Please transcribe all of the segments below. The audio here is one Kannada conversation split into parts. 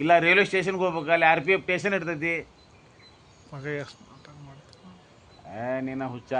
ಇಲ್ಲ ರೈಲ್ವೆ ಸ್ಟೇಷನ್ಗೆ ಹೋಗ್ಬೇಕು ಅಲ್ಲಿ ಆರ್ ಪಿ ಎಫ್ ಸ್ಟೇಷನ್ ಇರ್ತೈತಿ. ಮಗ ಎಷ್ಟು ಮಾಡ್ತಾನೆ ಏ ನೀನ ಹುಚ್ಚ.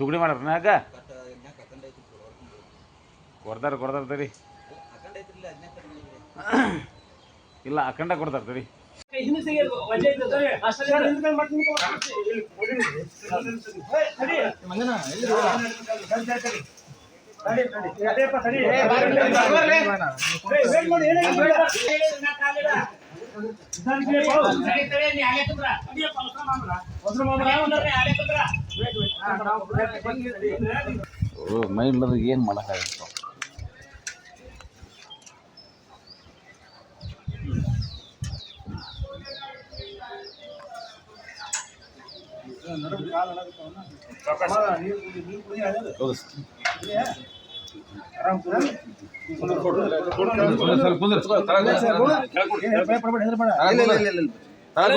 ತುಗಡಿ ಮಾಡ್ರ ಯಾಕ ಕೊಡ್ತಾರ ಕೊಡ್ತಾರ ತಡಿ. ಇಲ್ಲ ಅಖಂಡ ಕೊಡ್ತಾರ ತಡಿ. ಮೈ ಇಲ್ಲದ ಏನು ಮಾಡೋಕ್ಕಾಗತ್ತ ನಿಂದಿರ್ತೀನಿ ಬಿಡ್ರಿ ಅಣ್ಣ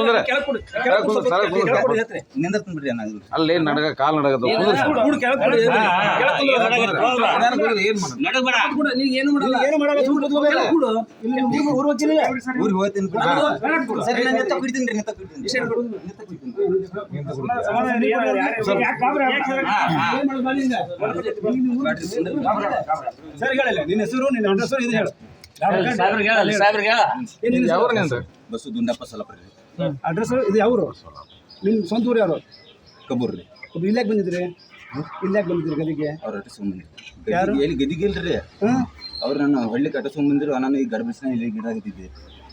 ಇದು. ಅಲ್ಲಿ ನಡಗ ಕಾಲ್ ನಡಗದ ಊರಿಗೆ ಹೋಗ್ತೀನಿ ಬಿಡ್ರಿ. ಸರಿ ನಾನು ಎತ್ತ ಕುಡಿತೀನಿ ರೀ ಎತ್ತ ಕುಡಿತೀನಿ ಎತ್ತ ಕುಡಿತೀನಿ ಸರಿ ಹೇಳಿಲ್ಲ ನಿನ್ನ ಹೆಸರು ನಿನ್ನ ಹೆಸರು ಇದು ಹೇಳು ಬಸ್ಸು ದುಂಡಪ್ಪ ಸಲಪ್ರಿ ಅಡ್ರೆಸ್ ಇದು ಯಾವರು? ನಿಮ್ಮ ಸ್ವಂತ ಊರು ಯಾರು? ಕಬ್ಬೂರ್ ರೀ. ಒಬ್ಬ ಇಲ್ಲಾಕ್ ಬಂದಿದ್ರಿ? ಇಲ್ಲಾಕ್ ಬಂದಿದ್ರಿ ಗದಿಗೆ? ಅವ್ರ ಅಡ್ರೆಸ್ ಯಾರು? ಎಲ್ಲಿ ಗದಿಗೆ ಇಲ್ರಿ? ಹ್ಮ್. ಅವ್ರು ನಾನು ಹಳ್ಳಿ ಕಟ್ಟಿಸ್ಕೊಂಡ್ ಬಂದಿರು ನಾನು ಈ ಗರ್ಭಿಸ್ನ ಇಲ್ಲಿ ಗಿಡ ಆಗಿದ್ದೆ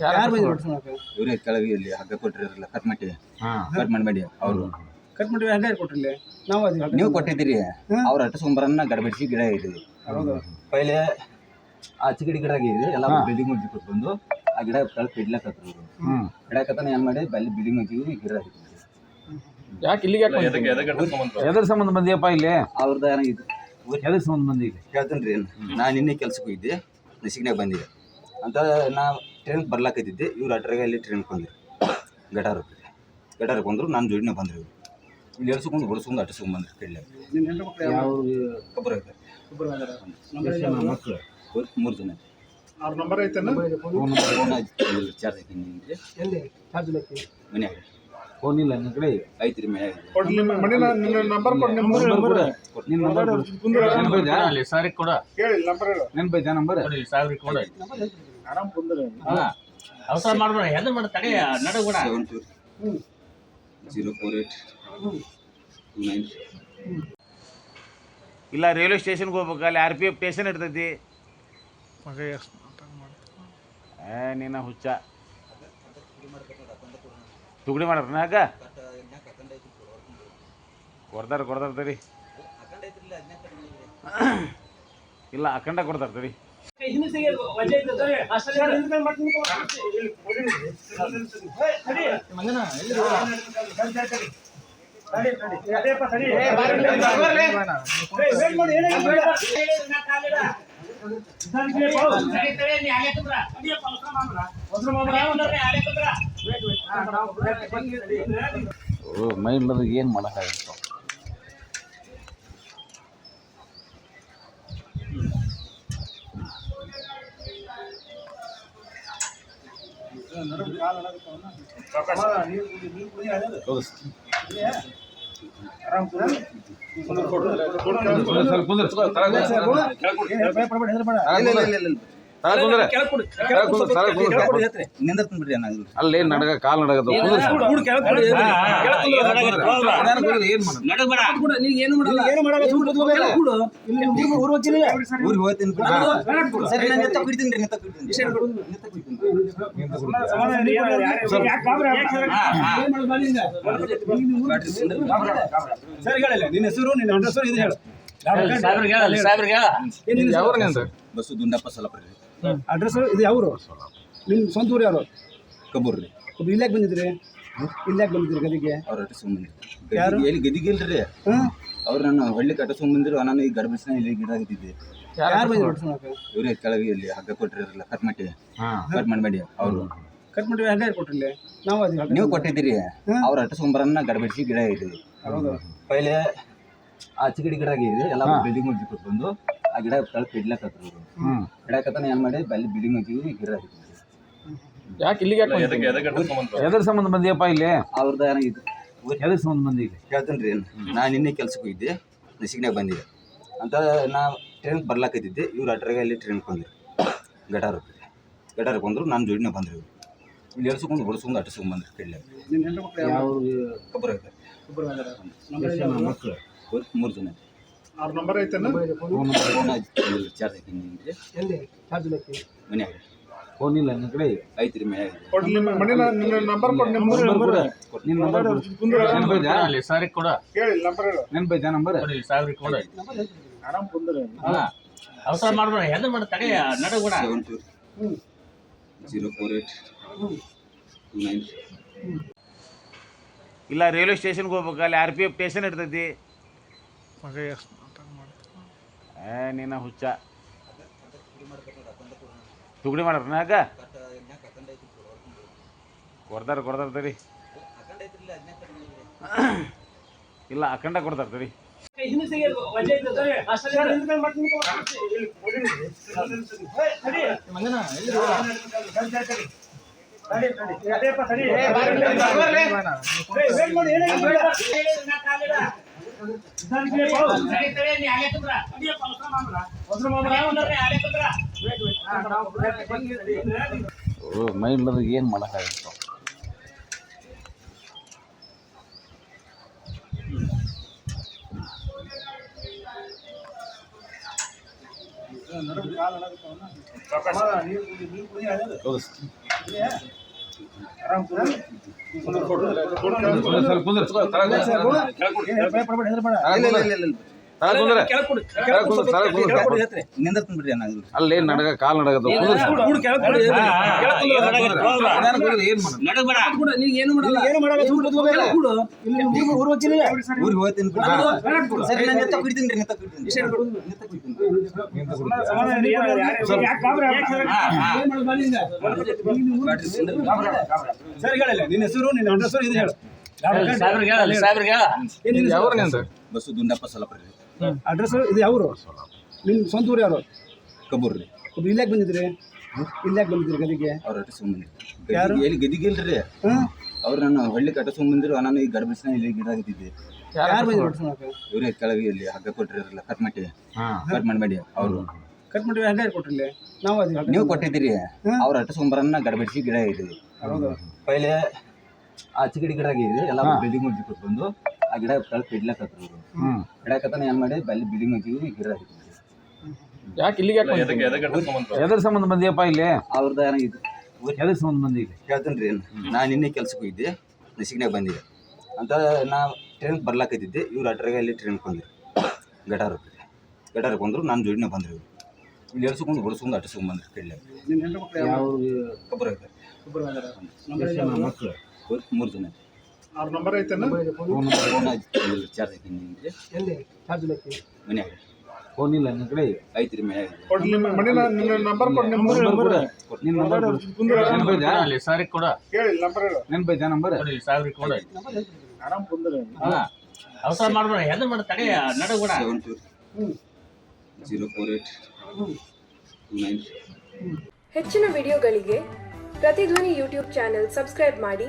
ಯಾರು ಬಂದಿದ್ರು ಹೊಡ್ಸ್ಕೊಳಕ್ಕೆ? ಇವ್ರೇ ಕೆಳಗೆ ಇಲ್ಲಿ ಹಗ್ಗ ಕೊಟ್ಟಿರಲ್ಲ ಕಟ್ ಮಾಡಿ. ಕಟ್ ಮಾಡಬೇಡಿ ಅವರು. ಕಟ್ ಮಾಡಿ ಹಂಗೆ ಕೊಟ್ಟಿರಲಿ ನಾವು ಅದು. ನೀವು ಕೊಟ್ಟಿದ್ದೀರಿ. ಅವ್ರ ಅಟ್ಟಿಸ್ಕೊಂಬರನ್ನ ಗಡಬಿಡಿಸಿ ಗಿಡ ಇದೆ ಹೌದು. ಪೈಲೆ ಆ ಚಿಗಡಿ ಗಿಡ ಆಗಿದೆ ಎಲ್ಲ ಬಿಲ್ಡಿಂಗ್ ಮುಚ್ಚಿ ಕೊಟ್ಬಂದು ಆ ಗಿಡ ಕಳ್ಸಿ ಇಡ್ಲಕತ್ರು ಇವ್ರು. ಇಡಕತ್ತಾನ ಏನ್ ಮಾಡಿ ಬಲ್ಲಿ ಬಿಲ್ಡಿಂಗ್ ಮುಚ್ಚಿದ್ವಿ ಗಿಡ ಹಾಕಿದ್ವಿ ಯಾಕೆ ಇಲ್ಲಿಗೆ ಯಾಕೆ ಎದ್ರ ಸಂಬಂಧ ಬಂದಿಯಪ್ಪ ಇಲ್ಲಿ? ಅವ್ರದ್ದು ಏನಾಗಿತ್ತು ಎದ್ರ ಸಂಬಂಧ ಬಂದಿ ಹೇಳ್ತೀನಿ ರೀ ನಾನು ನಿನ್ನೆ ಕೆಲ್ಸಕ್ಕೆ ಹೋಗಿದ್ದೆ ನಸಿಗ್ನಾಗ ಬಂದಿದೆ. ಅಂತ ನಾ ಟ್ರೈನ್ ಬರ್ಲಾಕತ್ತಿದ್ದೆ ಇವ್ರು ಅಟ್ರಾಗ ಇಲ್ಲಿ ಟ್ರೈನ್ ಬಂದ್ರು. ಗಟಾರ ಗಟಾರ ಬಂದರು ನಾನು ಜೋಡಿನ ಬಂದ್ರು ಇವ್ರು. ಇಲ್ಲಿ ಎಳ್ಸ್ಕೊಂಡು ಹೊಡ್ಸ್ಕೊಂಡು ಅಟ್ಟಿಸ್ಕೊಂಡು ಬಂದ್ರು ಕಡ್ಲೆ? ಕೊಬ್ಬರ? ಮಕ್ಕಳು ಮೂರು ಜನ. ಅವ್ರ ನಂಬರ್ ಐತೇನ? ಫೋನ್ ಚಾರ್ಜ್ ಹಾಕಿನಿ ಎಲ್ಲಿ? ಚಾರ್ಜ್ ಬೇಕು ಮನ್ಯಾಗ ಫೋನ್ ಇಲ್ಲ ನಿಮ್ಮ ಕಡೆ ಐತಿ ರೀ ಮನ್ಯಾಗ ಕೊಡ್ ನಿಮ್ಮ ಮನೆ ನಂಬರ್ ಕೊಡ್ ನಿಮ್ಮ ನಂಬರ್ ಕೊಡು ನಿನ್ನ ನಂಬರ್ ಕೊಡು. ಕೇಳಿ ನಂಬರ್ ಹೇಳು. ನೆನಪೈತಾ ನಂಬರ್ ಆರಾಮ್ ಕುಂದ್ರೆ ಅವಸರ ಮಾಡ್ಬೇಡ ಎಲ್ಲ ಮಾಡ ತಡೆ ನಡ seven two zero four eight two nine ಇಲ್ಲ ರೈಲ್ವೆ ಸ್ಟೇಷನ್ಗೆ ಹೋಗ್ಬೇಕು ಅಲ್ಲಿ ಆರ್ ಪಿ ಎಫ್ ಸ್ಟೇಷನ್ ಇರ್ತೈತಿ ಏ ನೀನ ಹುಚ್ಚ ತುಗಡಿ ಮಾಡ್ರ ಯಾಕ ಕೊಡ್ತಾರ ಕೊಡ್ತಾರ ತಡಿ ಇಲ್ಲ ಅಖಂಡ ಕೊಡ್ತಾರ ತಡಿ ಸರಿ ಮೈ ಇಲ್ಲದ ಏನು ಮಾಡೋಕ್ಕಾಗತ್ತ ಆರಾಮ್ ಕುಂದ್ರು. ಸ್ವಲ್ಪ ಅಲ್ಲಿ ನಡಗ ಕಾಲ್ ನಡಗದ. ಸರಿ ಹೇಳಿಲ್ಲ. ನಿನ್ನ ಹೆಸರು ನಿನ್ನ ಹೆಸರು ಇದು ಹೇಳು. ಸಾಹೇಬ್ರಿಗೆ ಹೇಳ ಸಾಹೇಬ್ರಿಗೆ ಹೇಳ. ಏನ್ ನಿನ್ನ ಯಾವ್ರ ಹೆಸರು? ಬಸ್ಸು ದುಂಡಪ್ಪ ಸಲಪ್ರ ರೀ ಅಡ್ರೆಸ್ ಇದು ಯಾವರು? ನಿಮ್ಮ ಸ್ವಂತ ಊರು ಯಾರು? ಕಬೂರ್ ರೀ. ಒಬ್ಬ ಇಲ್ಲಾಕ್ ಬಂದಿದ್ರಿ? ಇಲ್ಲಾಕ್ ಬಂದಿದ್ರಿ ಗದಿಗೆ ಅವ್ರ ಅಡ್ರೆಸ್ ಯಾರು? ಬಂದಿರು ಎಲ್ಲಿ ಗದಿಗೆ ಇಲ್ರಿ? ಅವ್ರು ನಾನು ಹಳ್ಳಿ ಕಟ್ಟಿಸ್ಕೊಂಡ್ ಬಂದಿರು ನಾನು ಈ ಗರ್ಭಿಸ್ನ ಇಲ್ಲಿ ಗಿಡ ಆಗಿದ್ದೆ ಯಾರು? ಇವ್ರೇ ಕೆಳಗೆ ಇಲ್ಲಿ ಹಗ್ಗ ಕೊಟ್ಟಿರಲ್ಲ ಕಟ್ ಮಾಡಿ. ಕಟ್ ಮಾಡಬೇಡಿ ಅವರು. ಕಟ್ ಮಾಡಿ ಹಂಗೆ ಕೊಟ್ಟಿರಲಿ. ನಾವು ಅದು. ನೀವು ಕೊಟ್ಟಿದ್ದೀರಿ. ಅವ್ರ ಅಟ್ಟಿಸ್ಕೊಂಬರನ್ನ ಗಡಬಿಡಿಸಿ ಗಿಡ ಇದೆ. ಹೌದು. ಪೈಲೆ ಆ ಚಿಗಡಿ ಗಿಡ ಆಗಿದೆ ಎಲ್ಲ ಬಿಲ್ಡಿಂಗ್ ಕೊಟ್ಬಂದು ಆ ಆ ಗಿಡ ಕೆಳಗೆ ಕಡ್ಲಕತ್ರ ಇವರು ಏನು ಮಾಡಿ ಅಲ್ಲಿ ಬಿಲ್ಡಿಂಗ್ ಹಾಕಿದ್ವಿ ಗಿಡ ಹಾಕಿದ್ವಿ. ಯಾಕೆ ಇಲ್ಲಿಗೆ ಯಾಕೆ ಎದ್ರ ಸಂಬಂಧ ಬಂದಿಯಪ್ಪ ಇಲ್ಲಿ? ಅವ್ರದ್ದು ಏನಾಗಿತ್ತು ಎದ್ರ ಸಂಬಂಧ ಬಂದಿ ಇಲ್ಲಿ? ಹೇಳ್ತೇನೆ ರೀ ನಾನು ನಿನ್ನೆ ಕೆಲ್ಸಕ್ಕೆ ಹೋಗಿದ್ದೆ ನಸಿಗ್ನಾಗ ಬಂದಿದ್ದೆ. ಅಂತ ನಾ ಟ್ರೈನ್ ಬರ್ಲಾಕತ್ತಿದ್ದೆ ಇವ್ರು ಅಟ್ರಾಗ ಅಲ್ಲಿ ಟ್ರೈನ್ ಬಂದಿರು. ಗಟಾರ ಗಟಾರಕ್ಕೆ ಬಂದರು ನಾನು ಜೋಡಿನ ಬಂದ್ರು ಇವ್ರು. ಇಲ್ಲಿ ಎಳ್ಸ್ಕೊಂಡು ಹೊಡ್ಸ್ಕೊಂಡು ಅಟ್ಟಿಸ್ಕೊಂಡು ಬಂದ್ರು ಕಡ್ಲೆ ಯಾವ ಕಬ್ಬರ ಮಕ್ಕಳು ಮೂರು ಜನ ಅವ್ರ ನಂಬರ್ ಐತೇನ? ಚಾರ್ಜ್ ಹಾಕಿದ್ದೀನಿ ಮನ್ಯಾಗ ಫೋನ್ ಇಲ್ಲ ನಿನ್ನ ಕಡೆ ಐತ್ರಿ ಮನ್ಯಾಗ ಕೊಡ್ ನಿಮ್ಮ ಮನೆ ನಿನ್ನ ನಂಬರ್ ಕೊಡ್ ನಿಮ್ಮ ನಂಬರ್ ನಿಮ್ಮ ನಂಬರ್ ಅಲ್ಲಿ ಸಾರಿಗೆ ಕೊಡ. ಕೇಳಿ ನಂಬರ್ ಹೇಳು. ನೆನಪೈತಾ ನಂಬರ್? ಕೊಡಿ ಸಾವಿರ ಕೊಡ. ಆರಾಮ್ ಕುಂದ್ರೆ. ಹಾ. ಅವಸರ ಮಾಡ್ಬೇಡ ಹೆದ್ರ ಮಾಡ ತಡೆ ನಡು ಕೂಡ seven two zero four eight two nine ಇಲ್ಲ ರೈಲ್ವೆ ಸ್ಟೇಷನ್ಗೆ ಹೋಗ್ಬೇಕು. ಅಲ್ಲಿ ಆರ್ ಪಿ ಎಫ್ ಸ್ಟೇಷನ್ ಇರ್ತೈತಿ ಮಗ ಎಷ್ಟು ನಾಟಕ ಮಾಡ್ತಾನೆ ಏ ನೀನ ಹುಚ್ಚ ತುಗಡಿ ಮಾಡ್ರ ಅಕ್ಕ ಕೊಡ್ತಾರ ಕೊಡ್ದಾರ ತಡಿ ಇಲ್ಲ ಅಖಂಡ ಕೊಡ್ತಾರ ತಡಿ ಓ ಮೈ ಇಲ್ಲದ ಏನು ಮಾಡೋಕ್ಕಾಗತ್ತ ಸ್ವಲ್ಪ ಕುಂದ್ರ ನಿಂದರ್ತೀನಿ ಬಿಡ್ರಿ ನಾನು ಅಲ್ಲಿ ನಡಗ ಕಾಲ್ ಹೋಗ್ತೀನಿ ಸರಿ ನಾನು ನಿನ್ನ ಹೆಸರು ನಿನ್ನ ನಿಂತ ಇದು ಹೇಳು. ಸಾಹೇಬ್ರಿಗೆ ಹೇಳ ಸಾಹೇಬ್ರಿಗೆ ಹೇಳ. ಬಸ್ಸು ದುಂಡಪ್ಪ ಅಡ್ರೆಸ್ ಇದು ಯಾವರು? ನಿಮ್ಮ ಸ್ವಂತ ಊರು ಯಾರು? ಕಬೂರ್ರಿ ರೀ ಒಬ್ರು ಇಲ್ಲಾಕ್ ಬಂದಿದ್ರಿ? ಇಲ್ಲಾಕ್ ಬಂದಿದ್ರಿ ಗದಿಗೆ ಅವ್ರ ಅಟ್ಟಿಸ್ಕೊಂಡ್ ಎಲ್ಲಿ ಗದಿಗೆ ಇಲ್ರಿ? ಅವ್ರು ನಾನು ಹಳ್ಳಿ ಕಟ್ಟಿಸ್ಕೊಂಡ್ ಬಂದಿರು ನಾನು ಈ ಗರ್ಭಿಸಿನ ಇಲ್ಲಿ ಗಿಡ ಆಗಿದ್ದೆ ಯಾರು ಬಂದಿದ್ರು? ಇವ್ರೇ ಕೆಳಗೆ ಇಲ್ಲಿ ಹಗ್ಗ ಕೊಟ್ಟಿರಲ್ಲ ಕಟ್ ಮಾಡಿ ಹಾಂ. ಕಟ್ ಮಾಡಬೇಡಿ ಅವರು. ಕಟ್ ಮಾಡಿ ಹಂಗೆ ಕೊಟ್ಟಿರಲಿ ನಾವು ಅದೀವಿ ಹಂಗೆ. ನೀವು ಕೊಟ್ಟಿದ್ದೀರಿ. ಅವ್ರ ಅಟ್ಟಿಸ್ಕೊಂಬರನ್ನ ಗಡಬಿಡಿಸಿ ಗಿಡ ಇದೆ ಹೌದು. ಪೈಲೆ ಆ ಚಿಗಡಿ ಗಿಡ ಇದೆ ಎಲ್ಲ ಬಿಲ್ಡಿಂಗ್ ಮುಗಿದು ಬಂದು ಆ ಗಿಡ ಇವರು. ಹ್ಞೂ ಕಡ್ಯಾಕತ್ತಾನ ಏನು ಮಾಡಿ ಅಲ್ಲಿ ಬಿಲ್ಡಿಂಗ್ ಹಾಕಿದ್ವಿ ಗಿಡ ಯಾಕೆ ಇಲ್ಲಿಗೆ ಯಾಕೆ ಎದ್ರ ಸಂಬಂಧ ಬಂದಿಯಪ್ಪ ಇಲ್ಲಿ? ಅವ್ರದ್ದು ಏನಾಗಿತ್ತು ಎದ್ರ ಸಂಬಂಧ ಬಂದಿ ಹೇಳ್ತೀನಿ ರೀ ನಾನು ನಿನ್ನೆ ಕೆಲ್ಸಕ್ಕೆ ಹೋಗಿದ್ದೆ ನಸಿಗ್ನಾಗ ಬಂದಿದೆ. ಅಂತ ನಾ ಟ್ರೈನ್ ಬರ್ಲಾಕತ್ತಿದ್ದೆ ಇವ್ರು ಅಟ್ರಾಗ ಅಲ್ಲಿ ಟ್ರೈನ್ ಬಂದಿರು ಗಟಾರ ಗಟಾರ ಬಂದರು ನಾನು ಜೋಡಿನೇ ಬಂದ್ರು ಇವರು. ಇಲ್ಲಿ ಎಳ್ಸ್ಕೊಂಡು ಹೊಡ್ಸ್ಕೊಂಡು ಅಟ್ಟಿಸ್ಕೊಂಡು ಬಂದ್ರು ಕಡ್ಲೆ ಕಬ್ಬರ. ಮಕ್ಕಳು ಮೂರು ಜನ ಅವ್ರ ನಂಬರ್ ಐತೆ. ಫೋನ್ ಚಾರ್ಜ್ ಹಾಕಿದ್ದೀನಿ ಎಲ್ಲಿ? ಚಾರ್ಜ್ ಇಲ್ಲಕ್ಕೆ ಮನ್ಯಾಗ ಫೋನ್ ಇಲ್ಲ ನಿನ್ನ ಕಡೆ ಐತ್ರಿ ಮನ್ಯಾಗ ನಿಮ್ಮ ಮನೆ ನಂಬರ್ ಕೊಡ್ ನಿಮ್ಮ ನಿನ್ನ ನಂಬರ್ ನೆನಪೈತಾ ಅಲ್ಲಿ ಸಾರಿಗೆ ಕೊಡ. ಕೇಳಿ ನಂಬರ್ ಹೇಳು. ನೆನಪೈತಾ ನಂಬರ್? ಕೊಡಿ ಸಾವಿರ ಕೊಡ. ಆರಾಮ್ ಕುಂದ್ರೆ ಹಾ. ಅವಸರ ಮಾಡ್ಬೇಡ ಹೆದ್ರ ಮಾಡ ತಡೆ ನಡು ಕೂಡ. Seven two zero four eight two nine. ಹೆಚ್ಚಿನ ವಿಡಿಯೋಗಳಿಗೆ ಪ್ರತಿಧ್ವನಿ ಯೂಟ್ಯೂಬ್ ಚಾನೆಲ್ ಸಬ್ಸ್ಕ್ರೈಬ್ ಮಾಡಿ.